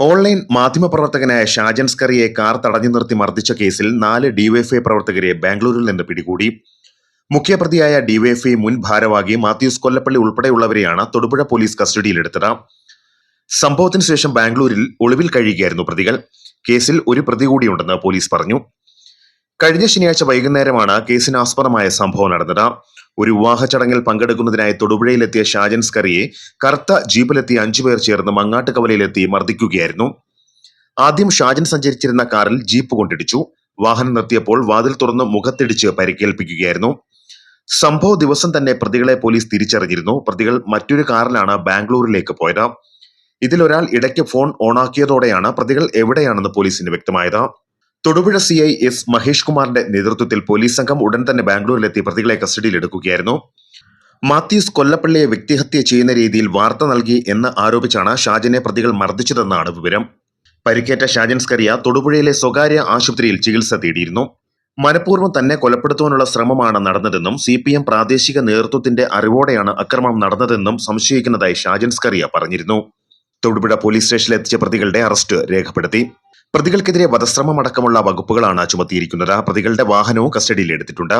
Online മാധ്യമപ്രവർത്തകനായ ഷാജൻ സ്കറിയെ car തടഞ്ഞു നിർത്തി മർദ്ദിച്ച കേസിൽ നാല് ഡിവൈഎഫ്ഐ പ്രവർത്തകരെ ബാംഗ്ലൂരിൽ നിന്ന് പിടികൂടി. മുഖ്യപ്രതിയായ ഡിവൈഎഫ്ഐ മുൻ ഭാരവാഹി മാത്യൂസ് കൊല്ലപ്പള്ളി ഉൾപ്പെടെയുള്ളവരെയാണ് തൊടുപുഴ പോലീസ് കസ്റ്റഡിയിലെടുത്തത്. സംഭവത്തിന് ശേഷം ബാംഗ്ലൂരിൽ ഒളിവിൽ കഴിയുകയായിരുന്നു പ്രതികൾ. കേസിൽ ഒരു പ്രതി കൂടിയുണ്ടെന്ന് പോലീസ് പറഞ്ഞു. കഴിഞ്ഞ ശനിയാഴ്ച വൈകുന്നേരമാണ് കേസിന് ആസ്പദമായ സംഭവം നടന്നത്. ഒരു വിവാഹ ചടങ്ങിൽ പങ്കെടുക്കുന്നതിനായി തൊടുപുഴയിലെത്തിയ ഷാജൻ സ്കറിയെ കറുത്ത ജീപ്പിലെത്തിയ അഞ്ചുപേർ ചേർന്ന് മങ്ങാട്ട് കവലയിലെത്തി മർദ്ദിക്കുകയായിരുന്നു. ആദ്യം ഷാജൻ സഞ്ചരിച്ചിരുന്ന കാറിൽ ജീപ്പ് കൊണ്ടിടിച്ചു. വാഹനം നിർത്തിയപ്പോൾ വാതിൽ തുറന്ന് മുഖത്തിടിച്ച് പരിക്കേൽപ്പിക്കുകയായിരുന്നു. സംഭവ ദിവസം തന്നെ പ്രതികളെ പോലീസ് തിരിച്ചറിഞ്ഞിരുന്നു. പ്രതികൾ മറ്റൊരു കാറിലാണ് ബാംഗ്ലൂരിലേക്ക് പോയത്. ഇതിലൊരാൾ ഇടയ്ക്ക് ഫോൺ ഓണാക്കിയതോടെയാണ് പ്രതികൾ എവിടെയാണെന്ന് പോലീസിന് വ്യക്തമായത്. Thodupuzha C I S Mahesh കുമാറിന്റെ നേതൃത്വത്തിൽ പോലീസ് സംഘം ഉടൻ തന്നെ ബാംഗ്ലൂരിലെത്തി പ്രതികളെ കസ്റ്റഡിയിലെടുക്കുകയായിരുന്നു മാത്യൂസ് കൊല്ലപ്പള്ളിയെ വ്യക്തിഹത്യ ചെയ്യുന്ന രീതിയിൽ വാർത്ത നൽകി എന്ന് ആരോപിച്ചാണ് ഷാജിനെ പ്രതികൾ മർദ്ദിച്ചതെന്നാണ് വിവരം. പരിക്കേറ്റ ഷാജൻ സ്കറിയ തൊടുപുഴയിലെ സ്വകാര്യ ആശുപത്രിയിൽ ചികിത്സ തേടിയിരുന്നു. മനഃപൂർവം തന്നെ കൊലപ്പെടുത്തുവാനുള്ള ശ്രമമാണ് നടന്നതെന്നും സി പി എം പ്രാദേശിക നേതൃത്വത്തിന്റെ അറിവോടെയാണ് അക്രമം നടന്നതെന്നും സംശയിക്കുന്നതായി ഷാജൻ സ്കറിയ പറഞ്ഞിരുന്നു. തൊടുപുഴ പോലീസ് സ്റ്റേഷനിലെത്തിച്ച പ്രതികളുടെ അറസ്റ്റ് രേഖപ്പെടുത്തി. പ്രതികൾക്കെതിരെ വധശ്രമം അടക്കമുള്ള വകുപ്പുകളാണ് ചുമത്തിയിരിക്കുന്നത്. പ്രതികളുടെ വാഹനവും കസ്റ്റഡിയിലെടുത്തിട്ടുണ്ട്